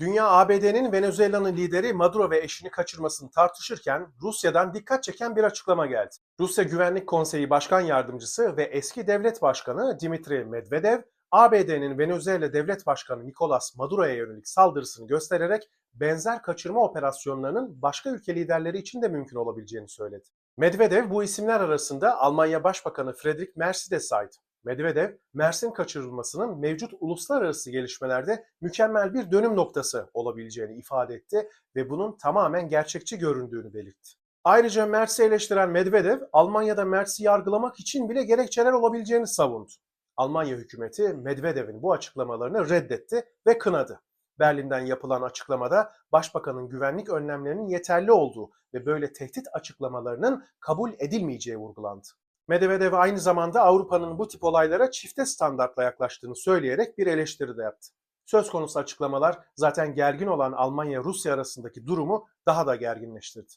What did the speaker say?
Dünya ABD'nin Venezuela'nın lideri Maduro ve eşini kaçırmasını tartışırken Rusya'dan dikkat çeken bir açıklama geldi. Rusya Güvenlik Konseyi Başkan Yardımcısı ve eski devlet başkanı Dimitri Medvedev, ABD'nin Venezuela Devlet Başkanı Nicolas Maduro'ya yönelik saldırısını göstererek benzer kaçırma operasyonlarının başka ülke liderleri için de mümkün olabileceğini söyledi. Medvedev bu isimler arasında Almanya Başbakanı Friedrich Merz'i de saydı. Medvedev, Mers'in kaçırılmasının mevcut uluslararası gelişmelerde mükemmel bir dönüm noktası olabileceğini ifade etti ve bunun tamamen gerçekçi göründüğünü belirtti. Ayrıca Mers'i eleştiren Medvedev, Almanya'da Mers'i yargılamak için bile gerekçeler olabileceğini savundu. Almanya hükümeti Medvedev'in bu açıklamalarını reddetti ve kınadı. Berlin'den yapılan açıklamada başbakanın güvenlik önlemlerinin yeterli olduğu ve böyle tehdit açıklamalarının kabul edilmeyeceği vurgulandı. Medvedev aynı zamanda Avrupa'nın bu tip olaylara çifte standartla yaklaştığını söyleyerek bir eleştiri de yaptı. Söz konusu açıklamalar zaten gergin olan Almanya-Rusya arasındaki durumu daha da gerginleştirdi.